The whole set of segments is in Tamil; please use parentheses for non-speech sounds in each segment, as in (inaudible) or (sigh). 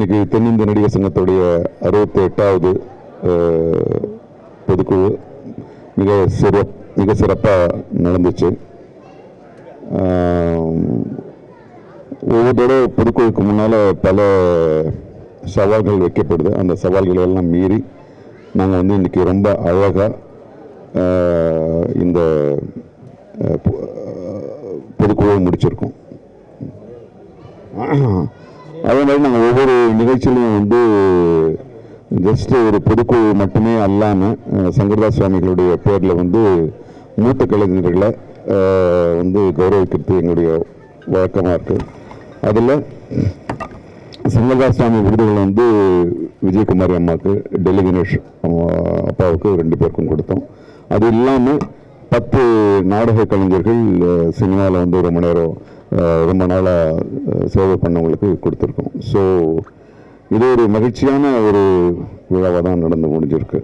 இன்னைக்கு தென்னிந்திய நடிகர் சங்கத்துடைய அறுபத்தி எட்டாவது பொதுக்குழு மிக சிறப் மிக சிறப்பாக நடந்துச்சு. ஒவ்வொரு தடவை பொதுக்குழுக்கு முன்னால் பல சவால்கள் வைக்கப்படுது. அந்த சவால்களை எல்லாம் மீறி நாங்கள் வந்து இன்னைக்கு ரொம்ப அழகாக இந்த பொதுக்குழுவை முடிச்சிருக்கோம். அதே மாதிரி நாங்கள் ஒவ்வொரு நிகழ்ச்சியிலையும் வந்து ஜஸ்ட் ஒரு பொதுக்குழு மட்டுமே அல்லாமல் சங்கரதாஸ் சுவாமிகளுடைய பேரில் வந்து மூத்த கலைஞர்களை வந்து கௌரவிக்கிறது எங்களுடைய வழக்கமாக இருக்குது அதில் சங்கரதாஸ் சுவாமி விருதுகள் வந்து விஜயகுமாரி அம்மாவுக்கு டெல்லி கணேஷ் அப்பாவுக்கு ரெண்டு பேருக்கும் கொடுத்தோம். அது இல்லாமல் பத்து நாடக கலைஞர்கள் சினிமாவில் வந்து ரொம்ப நேரம் ரொம்ப நாளாக சேவை பண்ணவங்களுக்கு கொடுத்துருக்கோம். ஸோ இது ஒரு மகிழ்ச்சியான ஒரு விழாவாக தான் நடந்து முடிஞ்சிருக்கு.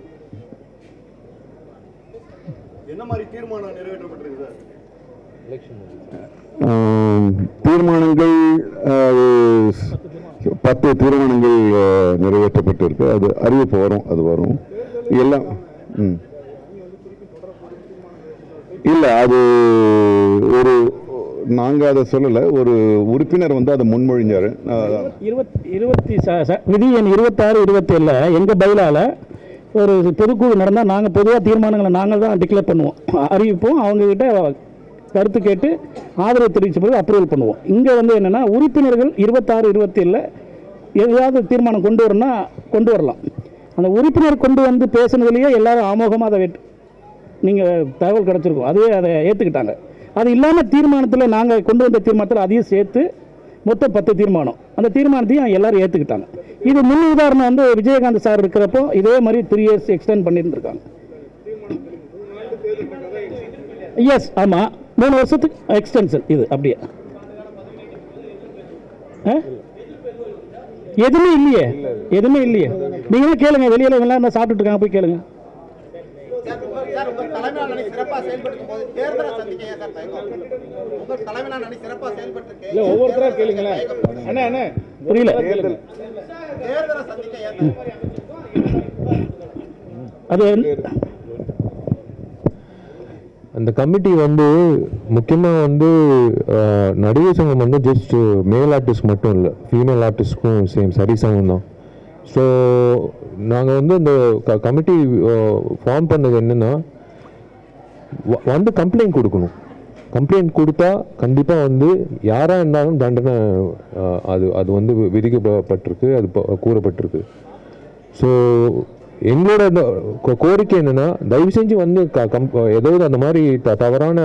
தீர்மானங்கள் பத்து தீர்மானங்கள் நிறைவேற்றப்பட்டிருக்கு. அது அறிவிப்பு வரும் அது வரும். எல்லாம் ம். இல்லை அது ஒரு நாங்கள் அதை சொல்லலை ஒரு உறுப்பினர் வந்து அதை முன்மொழிஞ்சார். இருபத் இருபத்தி விதி எண் இருபத்தாறு இருபத்தேழில் எங்கள் பயிலால் ஒரு பொதுக்குழு நடந்தால் நாங்கள் பொதுவாக தீர்மானங்களை நாங்கள் தான் டிக்ளேர் பண்ணுவோம். அறிவிப்போம். அவங்கக்கிட்ட கருத்து கேட்டு ஆதரவு தெரிவித்த பிறகு அப்ரூவல் பண்ணுவோம். இங்கே வந்து என்னென்னா உறுப்பினர்கள் இருபத்தாறு இருபத்தேழில் எதாவது தீர்மானம் கொண்டு வரணும்னா கொண்டு வரலாம். அந்த உறுப்பினர் கொண்டு வந்து பேசுனதுலேயே எல்லாரும் ஆமோகமாக அதை நீங்கள் தகவல் கிடச்சிருக்கும். அதுவே அதை ஏற்றுக்கிட்டாங்க அது இல்லாமல் தீர்மானத்தில் நாங்கள் கொண்டு வந்த தீர்மானத்தில் அதையும் சேர்த்து மொத்தம் பத்து தீர்மானம். அந்த தீர்மானத்தையும் எல்லாரும் ஏற்றுக்கிட்டாங்க இது முன் உதாரணம் வந்து விஜயகாந்த் சார் இருக்கிறப்போ இதே மாதிரி த்ரீ இயர்ஸ் எக்ஸ்டெண்ட் பண்ணியிருந்துருக்காங்க. எஸ் ஆமாம் மூணு வருஷத்துக்கு எக்ஸ்டென்ஷன் இது அப்படியே. ஆ? எதுவுமே இல்லையே? எதுவுமே இல்லையே? நீங்களும் கேளுங்க வெளியில் எல்லாம் சாப்பிட்டுட்டு இருக்காங்க போய் கேளுங்க சார் உங்க தலைமையில அணி சிறப்பா செயல்படுத்தும் போது தேர்தலை சந்திக்க ஏன் சார் தயக்கம்? உங்க தலைமையில அணி சிறப்பா செயல்பட்டு இல்லை ஒவ்வொருத்தரா கேளுங்களேன். அண்ணே அண்ணே புரியல. தேர்தலை. சந்திக்க ஏன் தயக்கம்? அது வந்து- அந்த கமிட்டி வந்து முக்கியமாக வந்து அஹ், நடிகர் சங்கம் வந்து ஜஸ்ட் மேல் ஆர்டிஸ்ட் மட்டும் இல்லை. ஃபீமேல் ஆர்டிஸ்ட்க்கும் சேம் சரி சமம் தான் ஸோ நாங்கள் வந்து அந்த க கமிட்டி ஃபார்ம் பண்ணது என்னென்னா வந்து கம்ப்ளைண்ட் கொடுக்கணும். கம்ப்ளைண்ட் கொடுத்தா கண்டிப்பாக வந்து யாராக இருந்தாலும் தண்டனை அது அது வந்து விதிக்கப்பட்டிருக்கு அது கூறப்பட்டிருக்கு. ஸோ எங்களோட கோரிக்கை என்னன்னா தயவு செஞ்சு வந்து க- கம் ஏதாவது அந்த மாதிரி த தவறான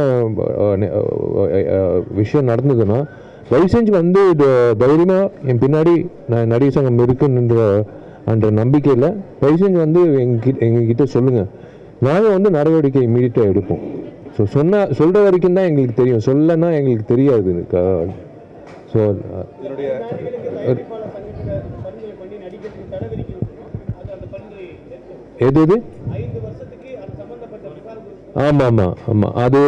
விஷயம் நடந்ததுன்னா தயவு செஞ்சு வந்து இது தைரியமாக என் பின்னாடி நான் நடிகர் சங்கம் இருக்குன்ற என்ற நம்பிக்கையில் தயவு செஞ்சு வந்து எங்ககிட்ட எங்ககிட்ட சொல்லுங்கள் நாங்கள் வந்து நடவடிக்கை இம்மீடியட்டாக எடுப்போம். ஸோ சொன்ன சொல்கிற வரைக்கும் தான் எங்களுக்கு தெரியும். சொல்லனா எங்களுக்கு தெரியாது ஸோ எது எது? ஆமாம் ஆமாம் ஆமாம் அது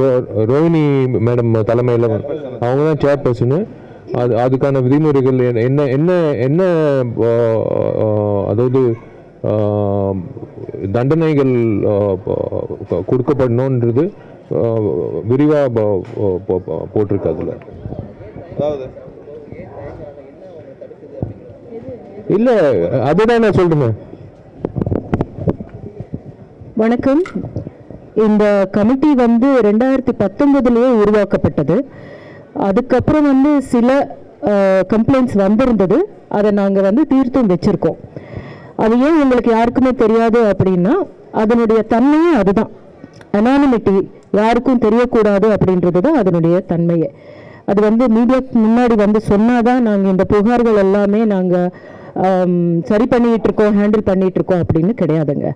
ரோ- ரோஹிணி மேடம் தலைமையில் அவங்க தான் சேர்பர்சனு அது அதுக்கான விதிமுறைகள் என்ன- என்ன என்ன என்ன அதாவது தண்டனைகள் கொடுக்கப்படணுன்றது விரிவாக போட்டிருக்கு அதில். அதாவது? இல்லை அதுதான் நான் சொல்கிறேன் வணக்கம். இந்த கமிட்டி வந்து ரெண்டாயிரத்தி பத்தொன்பதுலேயே உருவாக்கப்பட்டது. அதுக்கப்புறம் வந்து சில கம்ப்ளைண்ட்ஸ் வந்திருந்தது. அதை நாங்கள் வந்து தீர்த்தும் வச்சுருக்கோம். அது ஏன் உங்களுக்கு யாருக்குமே தெரியாது அப்படின்னா அதனுடைய தன்மையே அதுதான். அனானிமிட்டி யாருக்கும் தெரியக்கூடாது அப்படின்றது தான் அதனுடைய தன்மையே. அது வந்து மீடியாக்கு முன்னாடி வந்து சொன்னாதான் நாங்கள் இந்த புகார்கள் எல்லாமே நாங்கள் சரி பண்ணிகிட்டு இருக்கோம் ஹேண்டில் பண்ணிகிட்டு இருக்கோம் அப்படின்னு கிடையாதுங்க.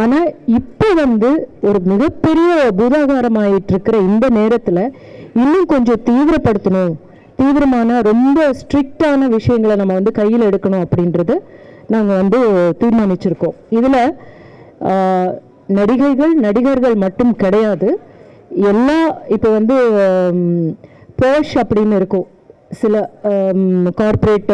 ஆனால் இப்போ வந்து ஒரு மிகப்பெரிய பூதாகாரமாயிட்டு இருக்கிற இந்த நேரத்தில் இன்னும் கொஞ்சம் தீவிரப்படுத்தணும். தீவிரமான ரொம்ப ஸ்ட்ரிக்டான விஷயங்களை நம்ம வந்து கையில் எடுக்கணும் அப்படின்றது நாங்கள் வந்து தீர்மானிச்சிருக்கோம். இதில் நடிகைகள் நடிகர்கள் மட்டும் கிடையாது. எல்லா இப்போ வந்து போஷ் அப்படின்னு இருக்கும். சில கார்ப்பரேட்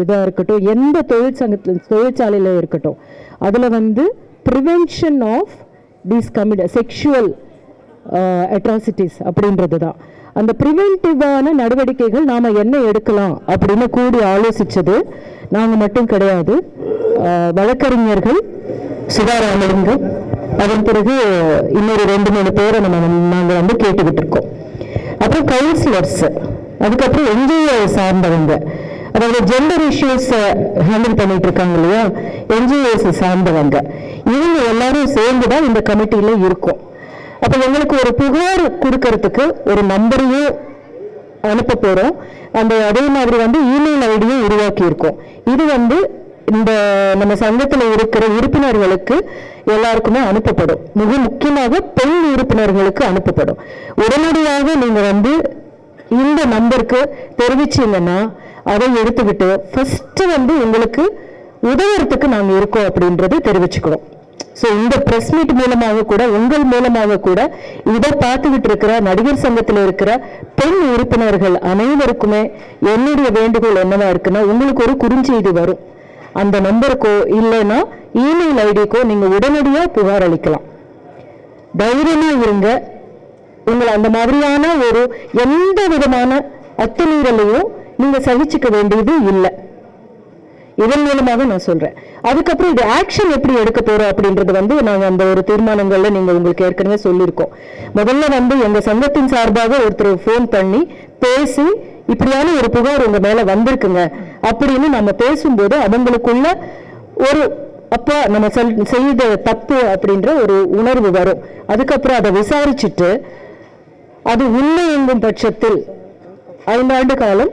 இதாக இருக்கட்டும் எந்த தொழிற்சங்கத்தில் தொழிற்சாலையில் இருக்கட்டும். அதில் வந்து prevention of these commit sexual atrocities அப்படின்றது தான் அந்த ப்ரிவென்டிவான நடவடிக்கைகள் நாம் என்ன எடுக்கலாம் அப்படின்னு கூடி ஆலோசித்தது நாங்கள் மட்டும் கிடையாது. வழக்கறிஞர்கள் சுதாராமலிங்கம் அதன் பிறகு இன்னொரு ரெண்டு மூணு பேரை நம்ம நாங்கள் வந்து கேட்டுக்கிட்டு இருக்கோம். அப்புறம் கவுன்சிலர்ஸ் அதுக்கப்புறம் என்ஜிஓ சார்ந்தவங்க. அதாவது ஜெண்டர் இஷ்யூஸ் ஹேண்டில் பண்ணிட்டு இருக்காங்க இல்லையா? என்ஜிஓஸ் சார்ந்தவங்க. இவங்க எல்லாரும் சேர்ந்து தான் இந்த கமிட்டியில் இருக்கும். அப்போ எங்களுக்கு ஒரு புகார் கொடுக்கறதுக்கு ஒரு நம்பரையும் அனுப்ப போகிறோம் அந்த அதே மாதிரி வந்து இமெயில் ஐடியும் உருவாக்கியிருக்கோம். இது வந்து இந்த நம்ம சங்கத்தில் இருக்கிற உறுப்பினர்களுக்கு எல்லாருக்குமே அனுப்பப்படும். மிக முக்கியமாக பெண் உறுப்பினர்களுக்கு அனுப்பப்படும். உடனடியாக நீங்கள் வந்து இந்த நம்பருக்கு தெரிவிச்சீங்கன்னா அதை எடுத்துக்கிட்டு ஃபஸ்ட்டு வந்து உங்களுக்கு உதவுறதுக்கு நாங்கள் இருக்கோம் அப்படின்றத தெரிவிச்சுக்கிறோம். ஸோ இந்த ப்ரெஸ் மீட் மூலமாக கூட உங்கள் மூலமாக கூட இதை பார்த்துக்கிட்டு இருக்கிற நடிகர் சங்கத்தில் இருக்கிற பெண் உறுப்பினர்கள் அனைவருக்குமே என்னுடைய வேண்டுகோள் என்னவா இருக்குன்னா உங்களுக்கு ஒரு குறுஞ்செய்தி வரும். அந்த நம்பருக்கோ இல்லைன்னா இமெயில் ஐடிக்கோ நீங்கள் உடனடியாக புகார் அளிக்கலாம். தைரியமா இருங்க. உங்களை அந்த மாதிரியான ஒரு எந்த விதமான அத்துமீறலையும் நீங்க சகிச்சுக்க வேண்டியது இல்லை. இதன் மூலமாக நான் சொல்றேன். அதுக்கப்புறம் இது ஆக்ஷன் எப்படி எடுக்க போறோம் அப்படின்றது வந்து நாங்கள் அந்த ஒரு தீர்மானங்கள்ல நீங்க உங்களுக்கு ஏற்கனவே சொல்லியிருக்கோம். முதல்ல வந்து எங்க சங்கத்தின் சார்பாக ஒருத்தர் ஃபோன் பண்ணி பேசி இப்படியான ஒரு புகார் உங்க மேல வந்திருக்குங்க அப்படின்னு நம்ம பேசும்போது அவங்களுக்குள்ள ஒரு அப்பா நம்ம செல்- செய்த தப்பு அப்படின்ற ஒரு உணர்வு வரும். அதுக்கப்புறம் அதை விசாரிச்சுட்டு அது உண்மை எங்கும் பட்சத்தில் ஐந்தாண்டு காலம்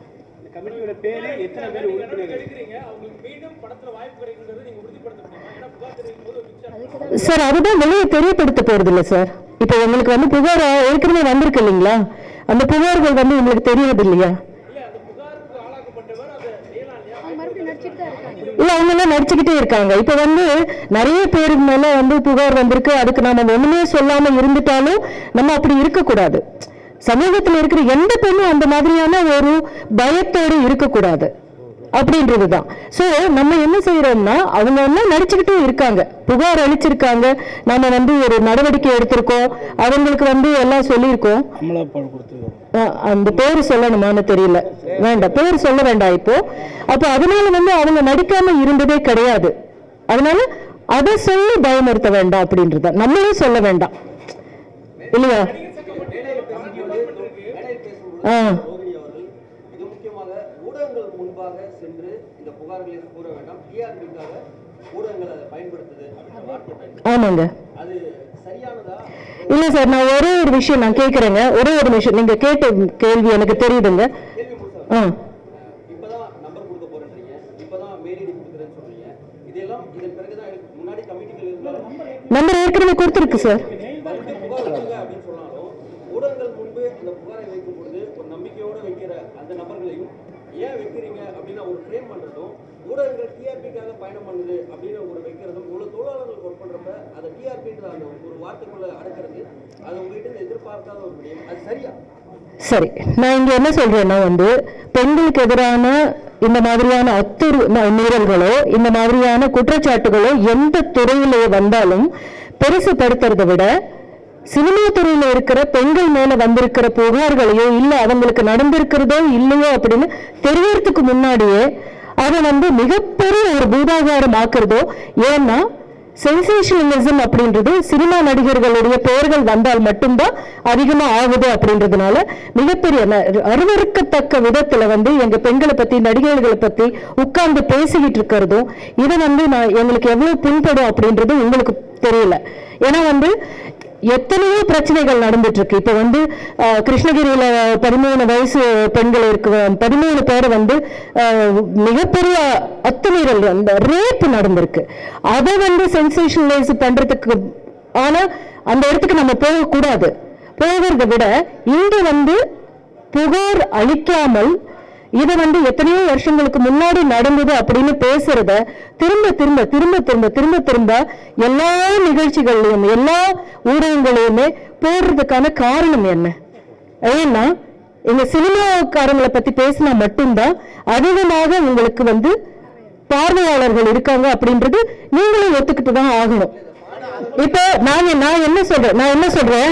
சார் அதுதான் வெளியே தெரியப்படுத்த போறது இல்ல சார். இப்போ உங்களுக்கு வந்து புகார் ஏற்கனவே வந்திருக்கு இல்லைங்களா? அந்த புகார்கள் வந்து உங்களுக்கு தெரியாது இல்லையா? இல்ல அவங்க எல்லாம் நடிச்சுக்கிட்டே இருக்காங்க. இப்ப வந்து நிறைய பேருக்கு மேல வந்து புகார் வந்திருக்கு. அதுக்கு நாம ஒண்ணுமே சொல்லாம இருந்துட்டாலும் நம்ம அப்படி இருக்கக்கூடாது. சமூகத்துல இருக்கிற எந்த பெண்ணும் அந்த மாதிரியான ஒரு பயத்தோடு இருக்கக்கூடாது. அப்படின்றதுதான். சோ நம்ம என்ன செய்யறோம்னா அவங்க எல்லாம் நடிச்சுக்கிட்டே இருக்காங்க. புகார் அளிச்சிருக்காங்க. நாம வந்து ஒரு நடவடிக்கை எடுத்திருக்கோம். அவங்களுக்கு வந்து எல்லாம் சொல்லியிருக்கோம். அந்த பேர் சொல்லணுமான்னு தெரியல. வேண்டாம். பேர் சொல்ல வேண்டாம் இப்போ. அப்போ அதனால வந்து அவங்க நடிக்காம இருந்ததே கிடையாது. அதனால அதை சொல்லி பயமுறுத்த வேண்டாம் அப்படின்றத நம்மளே சொல்ல வேண்டாம். இல்லையா ஆ ரோகிணி அவர்கள் மிக முக்கியமாக ஊடகங்கள் முன்பாக சென்று இந்த புகார்களை கூற வேண்டாம் டிஆர்பிக்காக ஊடகங்கள் அதை பயன்படுத்துது அப்படின்ற வார்த்தை பயன்படுத்துது ஆமாங்க. இல்ல சார் நான் ஒரே ஒரு விஷயம் நான் கேட்கறேங்க ஒரே ஒரு விஷயம். நீங்க கேட்ட கேள்வி எனக்கு தெரியுதுங்க. நம்பர் கொடுக்க போறேன்றீங்க. இப்பதான் மெயில் ஐடி கொடுக்குறேன்னு சொல்றீங்க இதெல்லாம் இதன் பிறகுதான் எனக்கு முன்னாடி கமிட்டிகள் இருந்தாலும் நம்பர் ஏற்கனவே கொடுத்துருக்கு சார் மறுபடியும் புகார் வச்சுங்க அப்படின்னு சொன்னாலும் ஊடகங்கள் முன்பு அந்த புகாரை வைக்கும் பொழுது ஒரு நம்பிக்கையோட வைக்கிற அந்த நபர்களையும் ஏன் வைக்கிறீங்க அப்படின்னு ஒரு ஃப்ரேம் ஊடகங்கள் டிஆர்பிக்காக பயணம் பண்ணுது அப்படின்னு ஒரு வைக்கிறதும் இவ்வளோ தொழிலாளர்கள் ஒர்க் பண்ணுறப்ப அதை டிஆர்பின்ற அந்த ஒரு வார்த்தைக்குள்ளே அடக்கிறது அது உங்ககிட்ட எதிர்பார்க்காத ஒரு விடயம். அது சரியா? சரி. நான் இங்கே என்ன சொல்கிறேன்னா வந்து பெண்களுக்கு எதிரான இந்த மாதிரியான அத்துரு மீறல்களோ இந்த மாதிரியான குற்றச்சாட்டுகளோ எந்த துறையிலே வந்தாலும் பெருசுபடுத்துறதை விட சினிமா துறையில இருக்கிற பெண்கள் மேல வந்திருக்கிற புகார்களையோ இல்ல அவங்களுக்கு நடந்திருக்கிறதோ இல்லையோ அப்படின்னு தெரியறதுக்கு முன்னாடியே அதை வந்து மிகப்பெரிய ஒரு பூதாகாரம் ஆக்குறதோ ஏன்னா சென்சேஷனலிசம் அப்படின்றது சினிமா நடிகர்களுடைய பெயர்கள் வந்தால் மட்டும்தான் அதிகமா ஆகுது அப்படின்றதுனால மிகப்பெரிய அருவறுக்கத்தக்க விதத்தில் விதத்துல வந்து எங்க பெண்களை பத்தி நடிகர்களை பத்தி உட்கார்ந்து பேசிக்கிட்டு இருக்கிறதும் இதை வந்து நான் எங்களுக்கு எவ்வளவு பின்படும் அப்படின்றது உங்களுக்கு தெரியல. ஏன்னா வந்து எத்தனையோ பிரச்சனைகள் நடந்துட்டு இருக்கு இப்ப வந்து கிருஷ்ணகிரியில பதிமூணு வயசு பெண்கள் இருக்கு பதிமூணு பேர் வந்து மிகப்பெரிய அத்துமீறல் அந்த ரேப் நடந்திருக்கு. அதை வந்து சென்சேஷனலைஸ் பண்றதுக்கு ஆனா அந்த இடத்துக்கு நம்ம போகக்கூடாது. போகிறத விட இங்க வந்து புகார் அளிக்காமல் இது வந்து எத்தனையோ வருஷங்களுக்கு முன்னாடி நடந்தது அப்படின்னு பேசுறத திரும்ப திரும்ப திரும்ப திரும்ப திரும்ப திரும்ப எல்லா நிகழ்ச்சிகள்லையும் எல்லா ஊடகங்களையுமே போடுறதுக்கான காரணம் என்ன? ஏன்னா எங்க சினிமாக்காரங்களை பத்தி பேசினா மட்டும்தான் அதிகமாக உங்களுக்கு வந்து பார்வையாளர்கள் இருக்காங்க அப்படின்றது நீங்களும் ஒத்துக்கிட்டு தான் ஆகணும். இப்போ நான் நான் என்ன சொல்றேன்? நான் என்ன சொல்றேன்?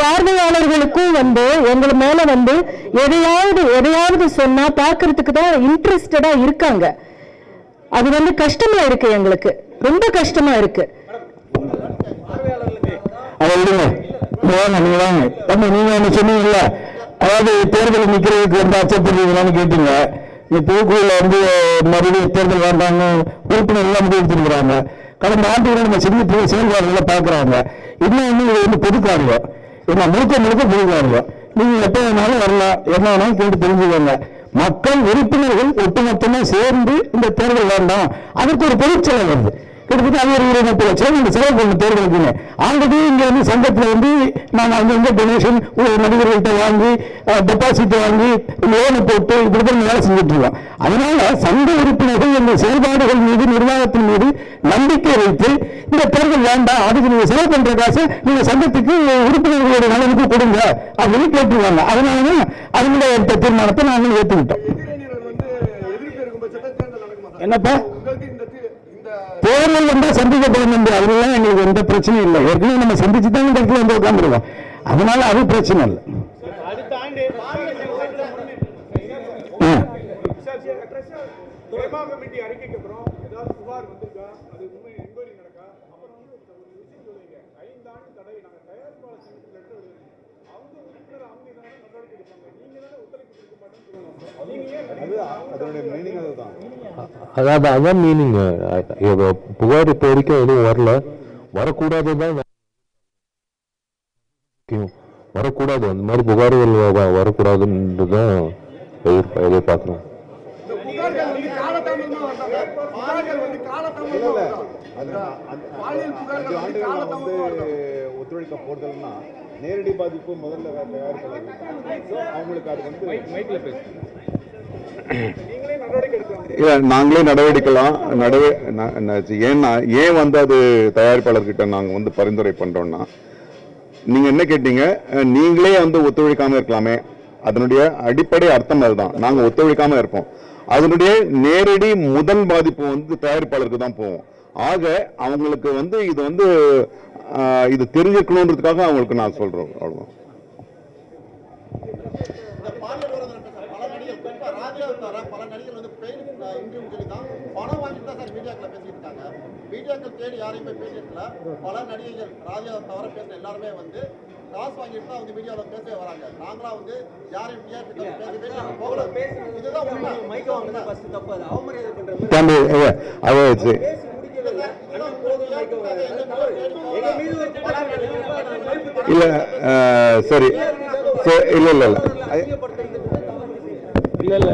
பார்வையாளர்களுக்கும் வந்து எங்களை மேல வந்து எதையாவது எதையாவது சொன்னா பாக்குறதுக்கு தான் இன்ட்ரெஸ்டடா இருக்காங்க. அது வந்து கஷ்டமா இருக்கு எங்களுக்கு. ரொம்ப கஷ்டமா இருக்கு. நீங்க நீங்க சொன்னீங்கல்ல. அதாவது தேர்தல் நிக்கிறதுக்கு வந்து அச்சப்படுறீங்களான்னு கேட்டீங்க. இந்த தூக்குள்ள வந்து மறுபடியும் தேர்தல் வேண்டாங்க உறுப்பினர் எல்லாம் முடிவு எடுத்துருக்குறாங்க. கடந்த ஆண்டுகளை நம்ம சின்ன செயல்பாடுகளை பார்க்குறாங்க. இன்னொன்று இது வந்து பொது காரியம் என்ன முழுக்க முழுக்க புதுக்காருங்க. காரியம் நீங்க எப்போ வேணாலும் வரலாம். என்ன வேணாலும் கேட்டு தெரிஞ்சுக்கோங்க. மக்கள் உறுப்பினர்கள் ஒட்டுமொத்தமாக சேர்ந்து இந்த தேர்தல் வேண்டாம். அதற்கு ஒரு பொதுச்செலவு வருது. கிட்டத்தட்ட அது ஒரு இருபது முப்பது லட்சம் இந்த செலவு பண்ண தேர்தலுக்குன்னு ஆல்ரெடி இங்கே வந்து சங்கத்தில் வந்து நாங்கள் அங்க டொனேஷன் நடிகர்கள்ட்ட வாங்கி டெபாசிட் வாங்கி லோனு போட்டு இப்படி தான் வேலை செஞ்சுட்டு இருக்கோம். அதனால சங்க உறுப்பினர்கள் இந்த செயல்பாடுகள் மீது நிர்வாகத்தின் மீது நம்பிக்கை வைத்து இந்த தேர்தல் வேண்டாம் அதுக்கு நீங்க செலவு பண்ற காசு நீங்க சங்கத்துக்கு உறுப்பினர்களுடைய நலனுக்கு கொடுங்க. அப்படின்னு கேட்டுருவாங்க. அதனாலதான் அதனுடைய எடுத்த தீர்மானத்தை நாங்கள் ஏற்றுக்கிட்டோம். என்னப்பா? தேர்தல் வந்தா சந்திக்கப்படும் என்று அதெல்லாம் எங்களுக்கு எந்த பிரச்சனையும் இல்லை. ஏற்கனவே நம்ம சந்திச்சு தான் இந்த இடத்துல வந்து உட்காந்துருவோம் அதனால அது பிரச்சனை இல்லை அடுத்த ஆண்டு ஆ. ஹேமா கமிட்டி அறிக்கைக்கு அப்புறம் ஏதாவது புகார் வந்திருக்கா அது உண்மை என்கொயரி நடக்கா அப்புறம் வந்து ஒரு விஷயம் சொல்லுவீங்க ஐந்தாண்டு தடை நாங்கள் தயாரிப்பாளர் சங்கத்தில் லெட்டர் எழுதுறோம் அவங்க உறுப்பினர் அவங்க இதனால நடவடிக்கை எடுப்பாங்க நீங்க தானே ஒத்துழைப்பு கொடுக்க மாட்டேன்னு சொல்லணும் நீங்க ஏன் அதனுடைய மீனிங் அதுதான் அதாவது அதான் மீனிங் புகார் இப்போ வரைக்கும் எதுவும் வரல. வரக்கூடாது தான் முக்கியம். வரக்கூடாது. அந்த மாதிரி புகார்கள் வரக்கூடாதுன்றது தான் எதிர்ப்பா எதிர்பார்க்குறோம். இந்த ஒத்துழைக்க போடுதல்னா நேரடி பாதிப்பு முதல்ல அவங்களுக்கு அது வந்து நீங்களே எடுக்கலாம் இல்ல நாங்களே நடவடிக்கலாம் நடவ ஏன்னா ஏன் வந்து அது தயாரிப்பாளர்கிட்ட நாங்க வந்து பரிந்துரை பண்றோம்னா நீங்க என்ன கேட்டீங்க? நீங்களே வந்து ஒத்துழைக்காம இருக்கலாமே. அதனுடைய அடிப்படை அர்த்தம் அதுதான். நாங்க ஒத்துழைக்காம இருப்போம். அதனுடைய நேரடி முதல் பாதிப்பு வந்து தயாரிப்பாளருக்கு தான் போகும். ஆக அவங்களுக்கு வந்து இது வந்து இது தெரிஞ்சுக்கணுன்றதுக்காக அவங்களுக்கு நான் தான் சார் மீடியாக்களை பேசிட்டு இருக்காங்க. மீடியாக்கள் தேடி யாரையும் போய் பேசிட்டு பல நடிகைகள் ராஜாவை தவிர பேசுற எல்லாருமே வந்து காசு வாங்கிட்டு தான் வந்து மீடியாவில் பேசவே வராங்க. நாங்களா வந்து யாரையும் பேசவே இதுதான் இல்லை இல்ல சரி. சரி, இல்ல இல்ல இல்ல. இல்ல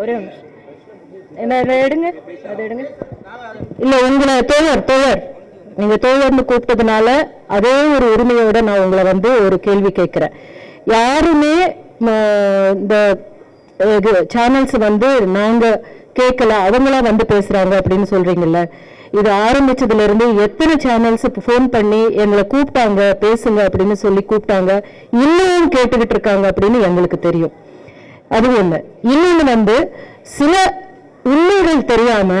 ஒரே என்ன எடுங்க. அதை எடுங்க. இல்ல உங்களை தோழர் தோழர். நீங்க தோழர்னு கூப்பிட்டதுனால அதே ஒரு உரிமையோட நான் உங்களை வந்து ஒரு கேள்வி கேட்கிறேன். யாருமே இந்த சேனல்ஸ் வந்து நாங்கள் கேட்கல அவங்களா வந்து பேசுறாங்க அப்படின்னு சொல்றீங்கல்ல. இது ஆரம்பிச்சதுல இருந்து எத்தனை சேனல்ஸ் ஃபோன் பண்ணி எங்களை கூப்பிட்டாங்க பேசுங்க அப்படின்னு சொல்லி கூப்பிட்டாங்க இன்னும் கேட்டுக்கிட்டு இருக்காங்க அப்படின்னு எங்களுக்கு தெரியும். அது ஒண்ணு. இன்னொன்று வந்து சில உண்மைகள் தெரியாம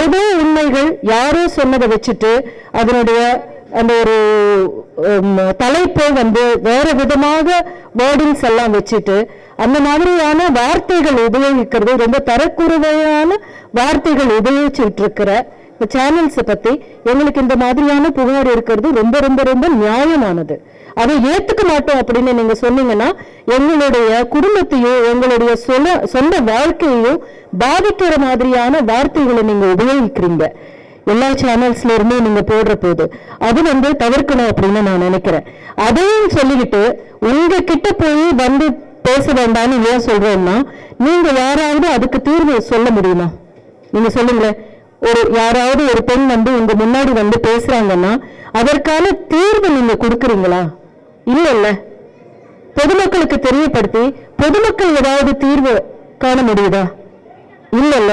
ஏதோ உண்மைகள் யாரோ சொன்னதை வச்சுட்டு அதனுடைய அந்த ஒரு தலைப்பை வந்து வேற விதமாக வேர்டிங்ஸ் எல்லாம் வச்சுட்டு அந்த மாதிரியான வார்த்தைகள் உபயோகிக்கிறது. ரொம்ப தரக்குறைவையான வார்த்தைகள் உபயோகிச்சுட்டு இருக்கிற சேனல்ஸை பத்தி எங்களுக்கு இந்த மாதிரியான புகார் இருக்கிறது ரொம்ப ரொம்ப ரொம்ப நியாயமானது. அதை ஏத்துக்க மாட்டோம் அப்படின்னு நீங்க சொன்னீங்கன்னா எங்களுடைய குடும்பத்தையும் எங்களுடைய சொந்த சொந்த வாழ்க்கையையும் பாதிக்கிற மாதிரியான வார்த்தைகளை நீங்க உபயோகிக்கிறீங்க. எல்லா சேனல்ஸ்ல இருந்தும் நீங்க போடுற போது. அது வந்து தவிர்க்கணும் அப்படின்னு நான் நினைக்கிறேன். அதையும் சொல்லிக்கிட்டு உங்க கிட்ட போய் வந்து பேச வேண்டாம்னு ஏன் சொல்றேன்னா நீங்க யாராவது அதுக்கு தீர்வு சொல்ல முடியுமா? நீங்க சொல்லுங்களேன். ஒரு யாராவது ஒரு பெண் வந்து உங்க முன்னாடி வந்து பேசுறாங்கன்னா அதற்கான தீர்வு நீங்க கொடுக்குறீங்களா? இல்ல பொதுமக்களுக்கு தெரியப்படுத்தி பொதுமக்கள் ஏதாவது தீர்வு காண முடியுதா? இல்லல்ல.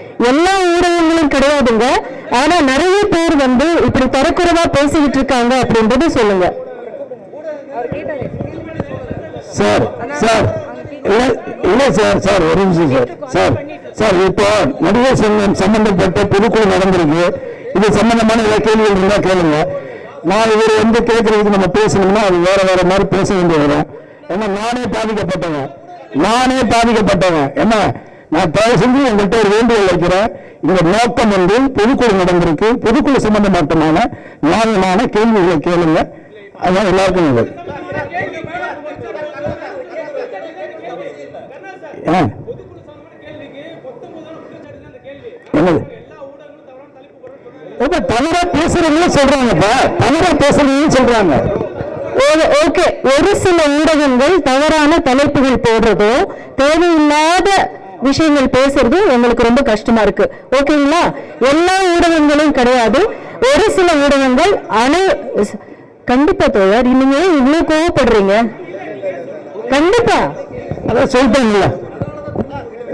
எல்லா ஊடகங்களும் கிடையாதுங்க. ஆனா நிறைய பேர் வந்து இப்படி தரக்குறைவா பேசிக்கிட்டு இருக்காங்க அப்படின்றத சொல்லுங்க. சார் சார் இல்லை இல்லை சார் சார் ஒரு நிமிஷம் சார். சார் சார் இப்போ நடிகர் சங்கம் சம்பந்தப்பட்ட பொதுக்குழு நடந்திருக்கு. இது சம்பந்தமான ஏதாவது கேள்விகள் இருந்தால் கேளுங்க. நான் இவர் வந்து கேட்கறதுக்கு நம்ம பேசணும்னா அது வேற வேற மாதிரி பேச வேண்டிய வரும். ஏன்னா நானே பாதிக்கப்பட்டவன். நானே பாதிக்கப்பட்டவன். என்ன? நான் தயவு செஞ்சு எங்கள்கிட்ட ஒரு வேண்டுகோள் வைக்கிறேன். இந்த நோக்கம் வந்து பொதுக்குழு நடந்திருக்கு. பொதுக்குழு சம்பந்தமாட்டமான நியாயமான கேள்விகளை கேளுங்க. அதான் எல்லாருக்கும் நல்லது. என்னது? தவறா பேசுறவங்களும் சொல்றாங்கப்பா. தவறா சொல்றாங்க. ஓகே. ஒரு சில ஊடகங்கள் தவறான தலைப்புகள் போடுறதோ தேவையில்லாத விஷயங்கள் பேசுறதும் எங்களுக்கு ரொம்ப கஷ்டமா இருக்கு. ஓகேங்களா? எல்லா ஊடகங்களும் கிடையாது. ஒரு சில ஊடகங்கள் அனை கண்டிப்பா தோழர் நீங்க இவ்வளவு கோவப்படுறீங்க. கண்டிப்பா. அதான் சொல்லிட்டாங்கல்ல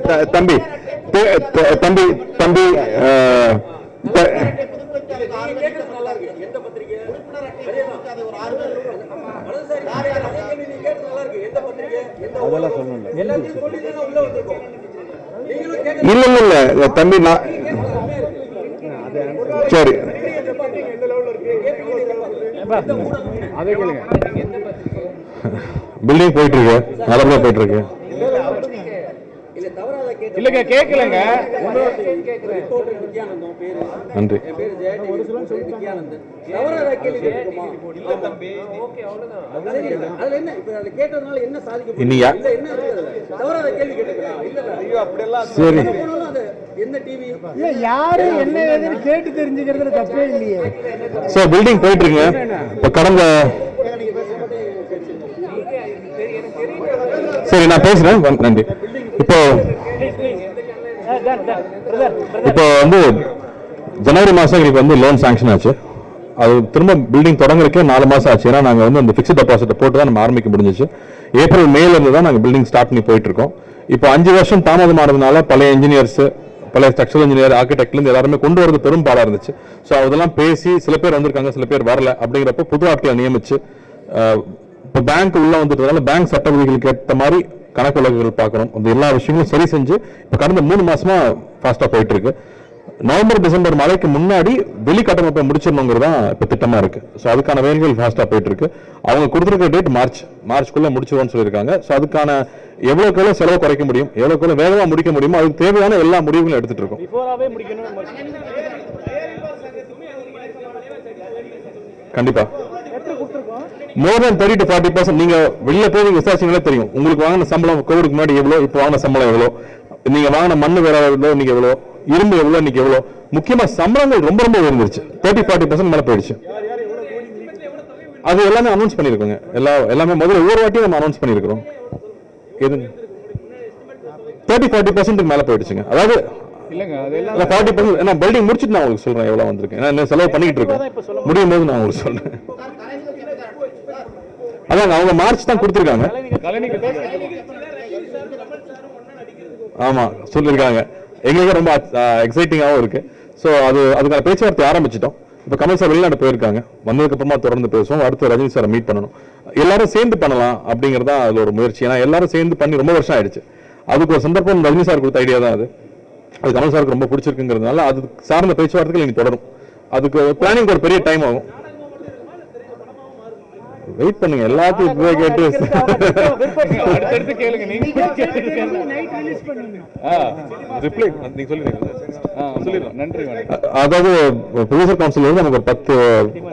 த- தம்பி தம்பி தம்பி அதெல்லாம் சொல்லணும் இல்ல இல்ல இல்ல தம்பி நான் சரி. பில்டிங் போயிட்டு இருக்கு நல்லபடியா போயிட்டு இருக்கு இல்லைங்க கேட்கலங்க. நன்றி. என் இருக்கு சரி. போனாலும் அது என்ன டிவி யாரு என்ன ஏதுன்னு கேட்டு தெரிஞ்சுக்கிறதுல தப்பே இல்லையே. சார் பில்டிங் போயிட்டு இருக்குங்க இப்ப கடந்த சரி நான் பேசுறேன். நன்றி. இப்போ இப்போ வந்து ஜனவரி மாசம் எங்களுக்கு வந்து லோன் சாங்ஷன் ஆச்சு. அது திரும்ப பில்டிங் தொடங்குறதுக்கே நாலு மாசம் ஆச்சு. ஏன்னா நாங்க வந்து அந்த ஃபிக்ஸ்ட் டெபாசிட் போட்டு தான் நம்ம ஆரம்பிக்க முடிஞ்சிச்சு. ஏப்ரல் மேல இருந்து தான் நாங்க பில்டிங் ஸ்டார்ட் பண்ணி போயிட்டு இருக்கோம் இப்போ அஞ்சு வருஷம் தாமதமானதுனால பழைய இன்ஜினியர்ஸ் பழைய ஸ்ட்ரக்சரல் இன்ஜினியர் ஆர்கிடெக்ட்லேருந்து எல்லாருமே கொண்டு வரது பெரும் பாடா இருந்துச்சு. ஸோ அதெல்லாம் பேசி சில பேர் வந்திருக்காங்க சில பேர் வரல. அப்படிங்கிறப்ப புது ஆட்களை நியமிச்சு இப்போ பேங்க் உள்ள வந்துட்டதுனால பேங்க் சட்ட விதிகளுக்கு ஏற்ற மாதிரி கணக்கு வழக்குகள் பார்க்கணும். அந்த எல்லா விஷயங்களும் சரி செஞ்சு இப்போ கடந்த மூணு மாசமா ஃபாஸ்ட்டாக போயிட்டு இருக்கு. நவம்பர் டிசம்பர் மழைக்கு முன்னாடி வெளி கட்டமைப்பை முடிச்சிடணுங்கிறது தான் இப்போ திட்டமாக இருக்கு. ஸோ அதுக்கான வேலைகள் ஃபாஸ்ட்டாக போயிட்டு இருக்கு அவங்க கொடுத்துருக்க டேட் மார்ச். மார்ச்க்குள்ளே முடிச்சிடுவோம்னு சொல்லியிருக்காங்க. ஸோ அதுக்கான எவ்வளோக்கு எவ்வளோ செலவு குறைக்க முடியும்? எவ்வளோக்கு எவ்வளோ வேகமாக முடிக்க முடியுமோ அதுக்கு தேவையான எல்லா முடிவுகளும் எடுத்துட்டு இருக்கோம். பிஃபோராகவே முடிக்கணும் கண்டிப்பா. More than thirty to forty percent நீங்க வெளியில போய் நீங்க விசாரிச்சீங்களே தெரியும். உங்களுக்கு வாங்கின சம்பளம் கோவிடுக்கு முன்னாடி எவ்வளோ இப்போ வாங்கின சம்பளம் எவ்வளோ? நீங்க வாங்கின மண்ணு வேற இன்னைக்கு எவ்வளோ? இரும்பு எவ்வளோ இன்னைக்கு எவ்வளோ முக்கியமா சம்பளங்கள் ரொம்ப ரொம்ப உயர்ந்துருச்சு. தேர்ட்டி ஃபார்ட்டி பர்சன்ட் மேல போயிடுச்சு. அது எல்லாமே அனௌன்ஸ் பண்ணிருக்கோங்க எல்லா எல்லாமே முதல்ல ஒவ்வொரு வாட்டியும் நம்ம அனௌன்ஸ் பண்ணிருக்கிறோம் எதுங்க? தேர்ட்டி ஃபார்ட்டி பர்சன்ட்டுக்கு மேல போயிடுச்சுங்க. அதாவது ஃபார்ட்டி பர்சன்ட் நான் பில்டிங் முடிச்சுட்டு நான் உங்களுக்கு சொல்றேன் எவ்வளவு வந்திருக்கு. ஏன்னா இன்னும் செலவு பண்ணிட்டு இருக்கோம் முடியும். போது நான் உங்களுக்கு சொல்றேன். அதாங்க அவங்க மார்ச் தான் கொடுத்துருக்காங்க. ஆமா சொல்லியிருக்காங்க. எங்களுக்கு ரொம்ப எக்ஸைட்டிங்காகவும் இருக்கு. ஸோ அது அதுக்கான பேச்சுவார்த்தை ஆரம்பிச்சிட்டோம். இப்போ கமல் சார் வெளிநாடு போயிருக்காங்க. வந்ததுக்கு அப்புறமா தொடர்ந்து பேசுவோம். அடுத்து ரஜினி சாரை மீட் பண்ணணும். எல்லாரும் சேர்ந்து பண்ணலாம் அப்படிங்கிறது தான் அது ஒரு முயற்சி. ஏன்னா எல்லாரும் சேர்ந்து பண்ணி ரொம்ப வருஷம் ஆயிடுச்சு. அதுக்கு ஒரு சந்தர்ப்பம் ரஜினி சார் கொடுத்த ஐடியா தான் அது. அது கமல் சாருக்கு ரொம்ப பிடிச்சிருக்குங்கிறதுனால அது சார்ந்த பேச்சுவார்த்தைகள் இனி தொடரும். அதுக்கு பிளானிங் ஒரு பெரிய டைம் ஆகும். வெயிட் பண்ணுங்க எல்லாத்தையும் இப்பவே கேட்டு அடுத்தடுத்து கேளுங்க நீங்க ரிப்ளை நீங்க சொல்லுங்க சொல்லிடுறோம் நன்றி வணக்கம். அதாவது ப்ரொடியூசர் கவுன்சில் வந்து நமக்கு ஒரு பத்து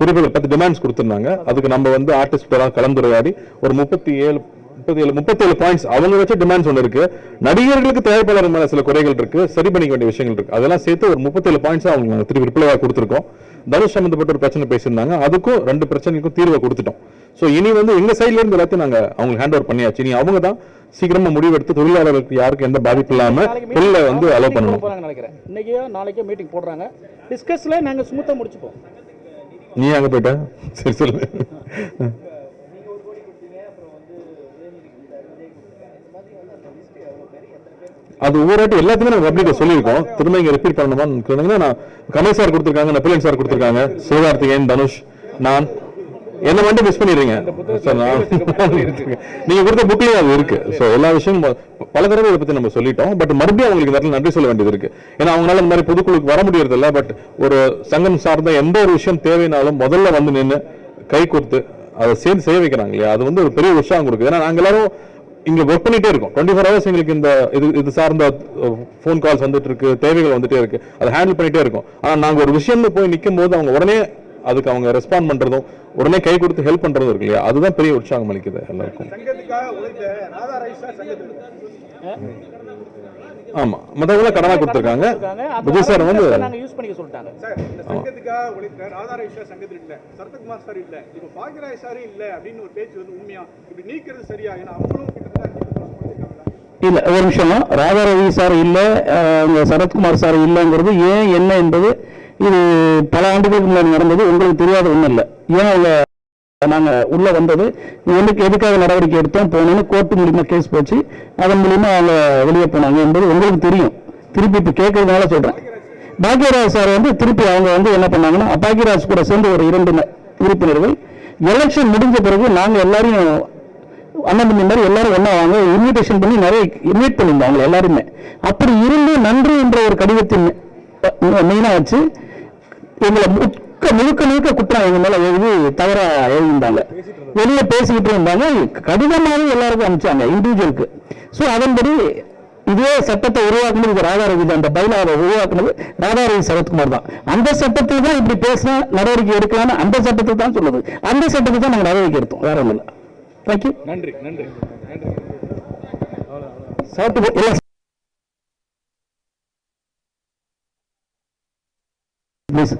குறிப்புகள் பத்து டிமாண்ட்ஸ் கொடுத்துருந்தாங்க. அதுக்கு நம்ம வந்து ஆர்டிஸ்டோட கலந்துரையாடி ஒரு முப்பத்தி ஏழு முப்பத்தி ஏழு முப்பத்தேழு பாயிண்ட்ஸ் அவங்க வச்ச டிமாண்ட்ஸ் ஒன்று இருக்கு. நடிகர்களுக்கு தேவைப்பாளர் மேல சில குறைகள் இருக்கு. சரி பண்ணிக்க வேண்டிய விஷயங்கள் இருக்கு. அதெல்லாம் சேர்த்து ஒரு முப்பத்தேழு பாயிண்ட்ஸ் அவங்க திருப்பி ரிப்ளையாக கொடுத்துருக்கோம். தனுஷ் சம்பந்தப்பட்ட ஒரு பிரச்சனை பேசியிருந்தாங்க. அதுக்கும் ரெண்டு பிரச்சனைக்கும் தீர்வை கொடுத்துட்டோம். ஸோ இனி வந்து எங்க சைட்ல இருந்து எல்லாத்தையும் நாங்க அவங்களுக்கு ஹேண்ட் ஓவர் பண்ணியாச்சு. இனி அவங்க தான் சீக்கிரமா முடிவெடுத்து தொழிலாளர்களுக்கு யாருக்கும் எந்த பாதிப்பு இல்லாம தொழிலை வந்து அலோவ் பண்ணணும். நினைக்கிறேன். இன்னைக்கோ நாளைக்கோ மீட்டிங் போடுறாங்க. டிஸ்கஸ்ல நாங்க ஸ்மூத்தா முடிச்சுப்போம். நீ அங்க போயிட்ட? சரி சொல்லு. அது ஒவ்வொரு வாட்டி எல்லாத்துக்குமே நம்ம பப்ளிக்க சொல்லியிருக்கோம். திரும்ப இங்கே ரிப்பீட் பண்ணணுமான்னு கேட்டீங்கன்னா நான் கமல் சார் கொடுத்துருக்காங்க நப்பிலன் சார் கொடுத்துருக்காங்க. சிவகார்த்திகேயன் தனுஷ் நான். என்ன மட்டும் மிஸ் பண்ணிடுறீங்க. சார் நான் (laughs) நீங்க கொடுத்த புக்லயும் அது இருக்கு. ஸோ எல்லா விஷயமும் பல தடவை இதை பத்தி நம்ம சொல்லிட்டோம். பட் மறுபடியும் அவங்களுக்கு இந்த இடத்துல நன்றி சொல்ல வேண்டியது இருக்கு. ஏன்னா அவங்களால இந்த மாதிரி பொதுக்குழுக்கு வர முடியறது இல்லை பட் ஒரு சங்கம் சார்ந்த எந்த ஒரு விஷயம் தேவைனாலும் முதல்ல வந்து நின்று கை கொடுத்து அதை சேர்ந்து செய்ய வைக்கிறாங்க இல்லையா? அது வந்து ஒரு பெரிய உற்சாகம் கொடுக்குது. ஏன்னா நாங்க எல்லாரும் இங்க ஒர்க் பண்ணிட்டே இருக்கோம். டுவெண்ட்டி ஃபோர் ஹவர்ஸ் எங்களுக்கு இந்த இது இது சார்ந்த ஃபோன் கால்ஸ் வந்துட்டு இருக்கு தேவைகள் வந்துட்டே இருக்கு. அதை ஹேண்டில் பண்ணிட்டே இருக்கோம். ஆனா நாங்க ஒரு விஷயம்னு போய் நிற்கும் போது அவங்க உடனே அதுக்கு அவங்க ரெஸ்பாண்ட் பண்றதும் உடனே கை கொடுத்து ஹெல்ப் பண்றதும் இருக்கு இல்லையா? அதுதான் பெரிய உற்சாகம் அளிக்குது எல்லாருக்கும். ஆமா. மற்றவங்களாம் கடனா கொடுத்துருக்காங்க. விஜய் சார் வந்து நாங்க யூஸ் பண்ணிக்க சொல்லிட்டாங்க. சார் இந்த சங்கத்துக்காக உழைத்த ராதா ரைஸா சங்கத்தில் இல்ல சரத்குமார் சார் இல்ல. இப்ப பாக்யராஜ் சாரும் இல்ல அப்படின்னு ஒரு பேச்சு வந்து உண்மையா? இப்படி நீக்கிறது சரியா? ஏன்னா அவங்களும் கிட்டத்தட்ட அஞ்சு பத்து வருஷமா இருக்காங்களா இல்லை ஒரு நிமிஷம் ராதாரவி சார் இல்லை அஹ், சரத்குமார் சார் இல்லைங்கிறது ஏன் என்ன என்பது இது பல ஆண்டுகளுக்கு முன்னாடி நடந்தது உங்களுக்கு தெரியாத ஒன்றும் இல்லை. ஏன் அவங்க நாங்கள் உள்ளே வந்தது? எதுக்கு எதுக்காக நடவடிக்கை எடுத்தோம் போனோம்னு கோர்ட்டு மூலிமா கேஸ் போச்சு. அதன் மூலிமா அவங்க வெளியே போனாங்க என்பது உங்களுக்கு தெரியும். திருப்பி இப்போ கேட்கறதுனால சொல்கிறேன் பாக்யராஜ் சார் வந்து திருப்பி அவங்க வந்து என்ன பண்ணாங்கன்னா பாக்யராஜ் கூட சேர்ந்து ஒரு இரண்டு உறுப்பினர்கள். எலெக்ஷன் முடிஞ்ச பிறகு நாங்கள் எல்லாரையும் அண்ணன் தம்பி மாதிரி எல்லாரும் ஒன்றா வாங்க இன்விடேஷன் பண்ணி நிறைய இன்வைட் பண்ணியிருந்தோம் அவங்க எல்லாருமே. அப்படி இருந்து நன்றி என்ற ஒரு கடிதத்தின் மெயினா வச்சு எங்களை முழுக்க முழுக்க முழுக்க குற்றம் எங்க மேல எழுதி தவறா எழுதியிருந்தாங்க. வெளியே பேசிக்கிட்டு இருந்தாங்க கடிதமாவே எல்லாருக்கும் அனுப்பிச்சாங்க இண்டிவிஜுவலுக்கு ஸோ அதன்படி இதே சட்டத்தை உருவாக்குனது இது ராதாரவி அந்த பைலாவை உருவாக்குனது ராதாரவி சரத்குமார் தான். அந்த சட்டத்தில் தான் இப்படி பேசினா நடவடிக்கை எடுக்கலாம்னு அந்த சட்டத்தை தான் சொல்லுது. அந்த சட்டத்தை தான் நாங்கள் நடவடிக்கை எடுத்தோம். வேற ஒன்றும் இல்லை. தேங்க்யூ நன்றி நன்றி நன்றி. சாப்பிட்டு ப்ளீஸ்